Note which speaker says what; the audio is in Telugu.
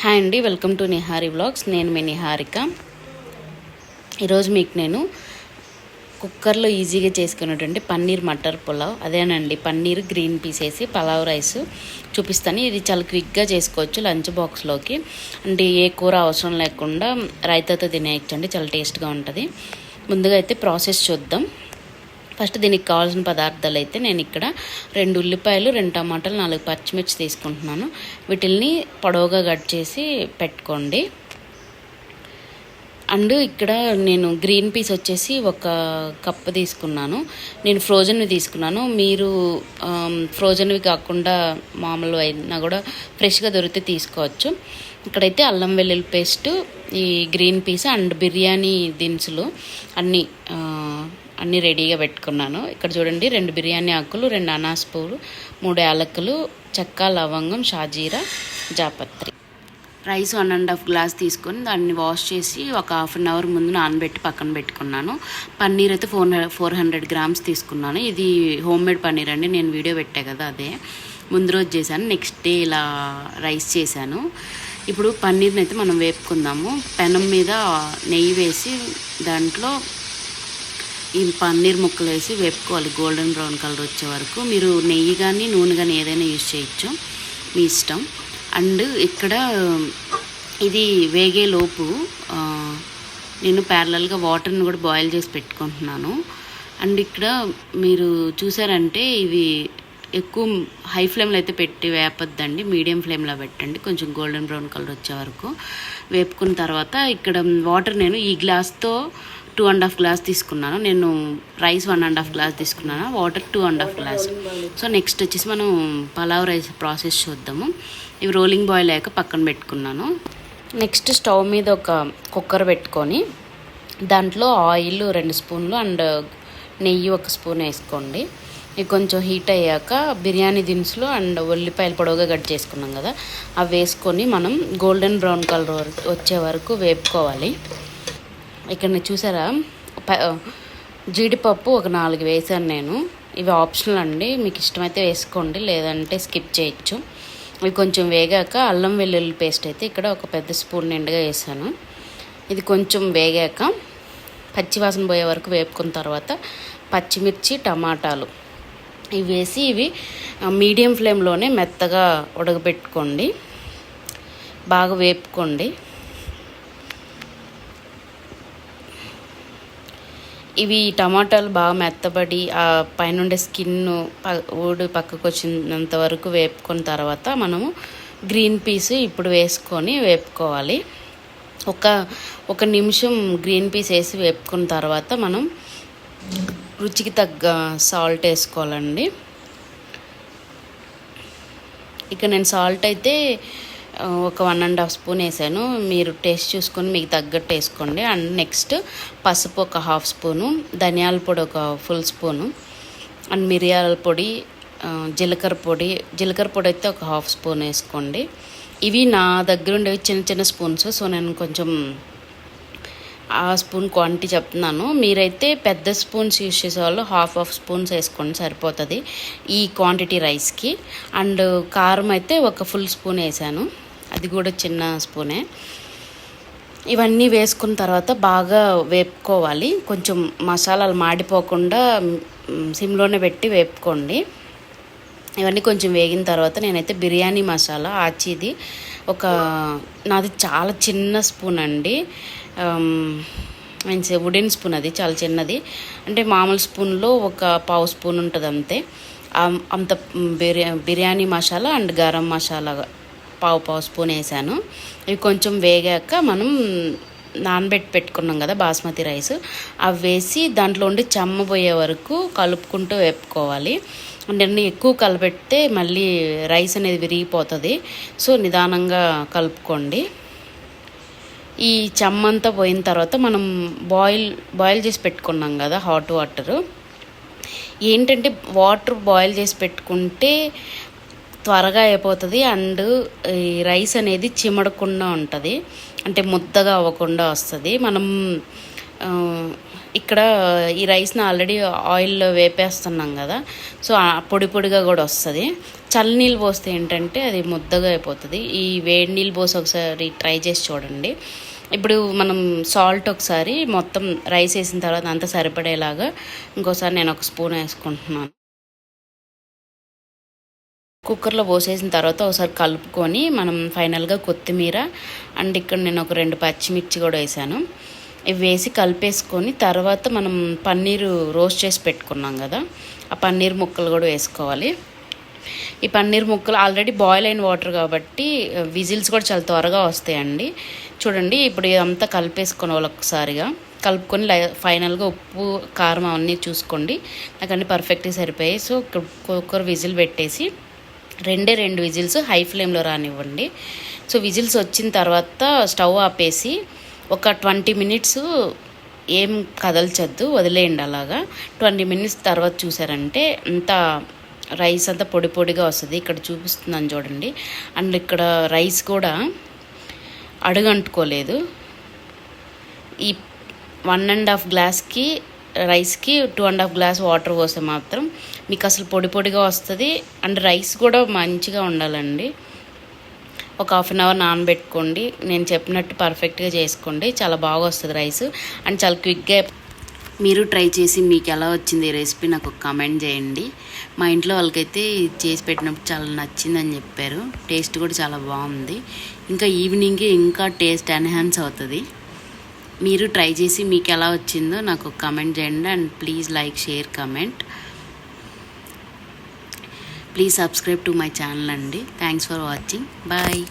Speaker 1: హాయ్ అండి వెల్కమ్ టు నిహారి వ్లాగ్స్. నేను మీ నిహారిక. ఈరోజు మీకు నేను కుక్కర్లో ఈజీగా చేసుకున్నటువంటి పన్నీర్ మటర్ పులావ్ అదేనండి పన్నీర్ గ్రీన్ పీస్ వేసి పలావ్ రైస్ చూపిస్తాను. ఇది చాలా క్విక్గా చేసుకోవచ్చు లంచ్ బాక్స్లోకి. అంటే ఏ కూర అవసరం లేకుండా రైతాతో తినేయచ్చు అండి చాలా టేస్ట్గా ఉంటుంది. ముందుగా అయితే ప్రాసెస్ చూద్దాం. ఫస్ట్ దీనికి కావాల్సిన పదార్థాలు అయితే నేను ఇక్కడ రెండు ఉల్లిపాయలు రెండు టమాటాలు నాలుగు పచ్చిమిర్చి తీసుకుంటున్నాను. వీటిల్ని పొడవుగా కట్ చేసి పెట్టుకోండి. అండ్ ఇక్కడ నేను గ్రీన్ పీస్ వచ్చేసి ఒక కప్పు తీసుకున్నాను. నేను ఫ్రోజన్వి తీసుకున్నాను. మీరు ఫ్రోజన్వి కాకుండా మామూలు అయినా కూడా ఫ్రెష్గా దొరికితే తీసుకోవచ్చు. ఇక్కడైతే అల్లం వెల్లుల్లి పేస్ట్ ఈ గ్రీన్ పీస్ అండ్ బిర్యానీ దినుసులు అన్నీ అన్నీ రెడీగా పెట్టుకున్నాను. ఇక్కడ చూడండి రెండు బిర్యానీ ఆకులు రెండు అనాస్ పువ్వులు మూడు యాలకులు చెక్క లవంగం షాజీరా జాపత్రి. Rice one and half glass తీసుకొని దాన్ని వాష్ చేసి ఒక హాఫ్ అన్ అవర్ ముందు నానబెట్టి పక్కన పెట్టుకున్నాను. పన్నీర్ అయితే ఫోర్ ఫోర్ హండ్రెడ్ గ్రామ్స్ తీసుకున్నాను. ఇది హోమ్ మేడ్ పన్నీర్ అండి నేను వీడియో పెట్టా కదా అదే. ముందు రోజు చేశాను నెక్స్ట్ డే ఇలా రైస్ చేశాను. ఇప్పుడు పన్నీర్ని అయితే మనం వేపుకుందాము. పెనం మీద నెయ్యి వేసి దాంట్లో ఈ పన్నీర్ ముక్కలు వేసి వేపుకోవాలి. గోల్డెన్ బ్రౌన్ కలర్ వచ్చే వరకు. మీరు నెయ్యి కానీ నూనె కానీ ఏదైనా యూజ్ చేయొచ్చు. మీ ఇష్టం. అండ్ ఇక్కడ ఇది వేగే లోపు నేను ప్యారలల్గా వాటర్ని కూడా బాయిల్ చేసి పెట్టుకుంటున్నాను. అండ్ ఇక్కడ మీరు చూసారంటే ఇవి ఎక్కువ హై ఫ్లేమ్లో అయితే పెట్టి వేపొద్దండి. మీడియం ఫ్లేమ్లో పెట్టండి. కొంచెం గోల్డెన్ బ్రౌన్ కలర్ వచ్చే వరకు. వేపుకున్న తర్వాత ఇక్కడ వాటర్ నేను ఈ గ్లాస్తో టూ అండ్ హాఫ్ గ్లాస్ తీసుకున్నాను. నేను rice one and half glass తీసుకున్నాను. Water two and half glass. So next వచ్చేసి మనం పలావ్ రైస్ ప్రాసెస్ చూద్దాము. ఇవి రోలింగ్ బాయిల్ అయ్యాక పక్కన పెట్టుకున్నాను. నెక్స్ట్ స్టవ్ మీద ఒక కుక్కర్ పెట్టుకొని దాంట్లో ఆయిల్ రెండు స్పూన్లు అండ్ నెయ్యి ఒక స్పూన్ వేసుకోండి. ఇవి కొంచెం హీట్ అయ్యాక బిర్యానీ దినుసులు అండ్ ఉల్లిపాయలు పొడవుగా కట్ చేసుకున్నాం కదా అవి వేసుకొని మనం గోల్డెన్ బ్రౌన్ కలర్ వచ్చే వరకు వేపుకోవాలి. ఇక్కడ చూసారా? జీడిపప్పు ఒక నాలుగు వేసాను నేను. ఇవి ఆప్షనల్ అండి. మీకు ఇష్టమైతే వేసుకోండి. లేదంటే స్కిప్ చేయొచ్చు. ఇవి కొంచెం వేగాక అల్లం వెల్లుల్లి పేస్ట్ అయితే ఇక్కడ ఒక పెద్ద స్పూన్ నిండుగా వేసాను. ఇది కొంచెం వేగాక పచ్చివాసన పోయే వరకు వేపుకున్న తర్వాత పచ్చిమిర్చి టమాటాలు. ఇవి వేసి ఇవి మీడియం ఫ్లేమ్లోనే మెత్తగా ఉడకబెట్టుకోండి. బాగా వేపుకోండి. ఇవి టమాటాలు బాగా మెత్తబడి ఆ పైనుండే స్కిన్ ఊడి పక్కకు వచ్చినంత వరకు వేపుకున్న తర్వాత మనము గ్రీన్ పీస్ ఇప్పుడు వేసుకొని వేపుకోవాలి. ఒక ఒక నిమిషం గ్రీన్ పీస్ వేసి వేపుకున్న తర్వాత మనం రుచికి తగ్గ సాల్ట్ వేసుకోవాలండి. ఇక నేను సాల్ట్ అయితే ఒక వన్ అండ్ హాఫ్ స్పూన్ వేసాను. మీరు టేస్ట్ చూసుకొని మీకు తగ్గట్టు వేసుకోండి. అండ్ నెక్స్ట్ పసుపు ఒక హాఫ్ స్పూను ధనియాల పొడి ఒక ఫుల్ స్పూను అండ్ మిరియాల పొడి జీలకర్ర పొడి. జీలకర్ర పొడి అయితే ఒక హాఫ్ స్పూన్ వేసుకోండి. ఇవి నా దగ్గర ఉండేవి చిన్న చిన్న స్పూన్స్ సో నేను కొంచెం ఆ స్పూన్ క్వాంటిటీ చెప్తున్నాను. మీరైతే పెద్ద స్పూన్స్ యూస్ చేసేవాళ్ళు హాఫ్ హాఫ్ స్పూన్స్ వేసుకోండి సరిపోతుంది ఈ క్వాంటిటీ రైస్కి అండ్ కారం అయితే ఒక ఫుల్ స్పూన్ వేసాను. అది కూడా చిన్న స్పూనే. ఇవన్నీ వేసుకున్న తర్వాత బాగా వేపుకోవాలి. కొంచెం మసాలాలు మాడిపోకుండా సిమ్లోనే పెట్టి వేపుకోండి. ఇవన్నీ కొంచెం వేగిన తర్వాత నేనైతే బిర్యానీ మసాలా ఆచిది. ఒక నాది చాలా చిన్న స్పూన్ అండి. మీన్స్ వుడెన్ స్పూన్ అది చాలా చిన్నది. అంటే మామూలు స్పూన్లో ఒక పావు స్పూన్ ఉంటుంది అంతే అంత బిర్యా బిర్యానీ మసాలా అండ్ గరం మసాలా పావు పావు స్పూన్ వేసాను. ఇవి కొంచెం వేగాక మనం నానబెట్టి పెట్టుకున్నాం కదా బాస్మతి రైస్. అవి వేసి దాంట్లో ఉండి చెమ్మబోయే వరకు కలుపుకుంటూ వేపుకోవాలి. అంటే ఎక్కువ కలిపెడితే మళ్ళీ రైస్ అనేది విరిగిపోతుంది. సో నిదానంగా కలుపుకోండి. ఈ చెమ్మంతా పోయిన తర్వాత మనం బాయిల్ బాయిల్ చేసి పెట్టుకున్నాం కదా హాట్ వాటర్. ఏంటంటే వాటర్ బాయిల్ చేసి పెట్టుకుంటే త్వరగా అయిపోతుంది అండ్ ఈ రైస్ అనేది చిమడకుండా ఉంటుంది. అంటే ముద్దగా అవ్వకుండా వస్తుంది. మనం ఇక్కడ ఈ రైస్ని ఆల్రెడీ ఆయిల్లో వేపేస్తున్నాం కదా. సో పొడి పొడిగా కూడా వస్తుంది. చల్లనీళ్ళు పోస్తే ఏంటంటే అది ముద్దగా అయిపోతుంది. ఈ వేడి నీళ్ళు పోసి ఒకసారి ట్రై చేసి చూడండి. ఇప్పుడు మనం సాల్ట్ ఒకసారి మొత్తం రైస్ వేసిన తర్వాత అంతా సరిపడేలాగా ఇంకోసారి నేను ఒక స్పూన్ వేసుకుంటున్నాను. కుక్కర్లో పోసేసిన తర్వాత ఒకసారి కలుపుకొని మనం ఫైనల్గా కొత్తిమీర అండ్ ఇక్కడ నేను ఒక రెండు పచ్చిమిర్చి కూడా వేసాను. ఇవి వేసి కలిపేసుకొని తర్వాత మనం పన్నీరు రోస్ట్ చేసి పెట్టుకున్నాం కదా ఆ పన్నీర్ ముక్కలు కూడా వేసుకోవాలి. ఈ పన్నీర్ ముక్కలు ఆల్రెడీ బాయిల్ అయిన వాటర్ కాబట్టి విజిల్స్ కూడా చాలా త్వరగా వస్తాయండి. చూడండి ఇప్పుడు ఇదంతా కలిపేసుకొని ఒకసారిగా కలుపుకొని లై- ఫైనల్గా ఉప్పు కారం అవన్నీ చూసుకోండి. నాకు అన్నీ పర్ఫెక్ట్గా సరిపోయాయి. సో కుక్కర్ విజిల్ పెట్టేసి రెండే రెండు విజిల్స్ హై ఫ్లేమ్లో రానివ్వండి. సో విజిల్స్ వచ్చిన తర్వాత స్టవ్ ఆపేసి ఒక ట్వంటీ మినిట్స్ ఏం కదల్చొద్దు వదిలేయండి అలాగా. ట్వంటీ మినిట్స్ తర్వాత చూసారంటే అంత రైస్ అంతా పొడి పొడిగా వస్తుంది. ఇక్కడ చూపిస్తున్నాను చూడండి. అండ్ ఇక్కడ రైస్ కూడా అడుగంటుకోలేదు. ఈ వన్ అండ్ హాఫ్ గ్లాస్కి రైస్కి two and half glass water పోస్తే మాత్రం మీకు అసలు పొడి పొడిగా వస్తుంది. అండ్ రైస్ కూడా మంచిగా ఉండాలండి. ఒక హాఫ్ అన్ అవర్ నానబెట్టుకోండి. నేను చెప్పినట్టు పర్ఫెక్ట్గా చేసుకోండి. చాలా బాగా వస్తుంది రైస్ అండ్ చాలా క్విక్గా మీరు ట్రై చేసి మీకు ఎలా వచ్చింది ఈ రెసిపీ నాకు కమెంట్ చేయండి. మా ఇంట్లో వాళ్ళకైతే చేసి పెట్టినప్పుడు చాలా నచ్చిందని చెప్పారు. టేస్ట్ కూడా చాలా బాగుంది. ఇంకా ఈవినింగ్కి ఇంకా టేస్ట్ ఎన్హాన్స్ అవుతుంది. మీరు ట్రై చేసి మీకు ఎలా వచ్చిందో నాకు కమెంట్ చేయండి and please like share comment please subscribe to my channel అండి. Thanks for watching bye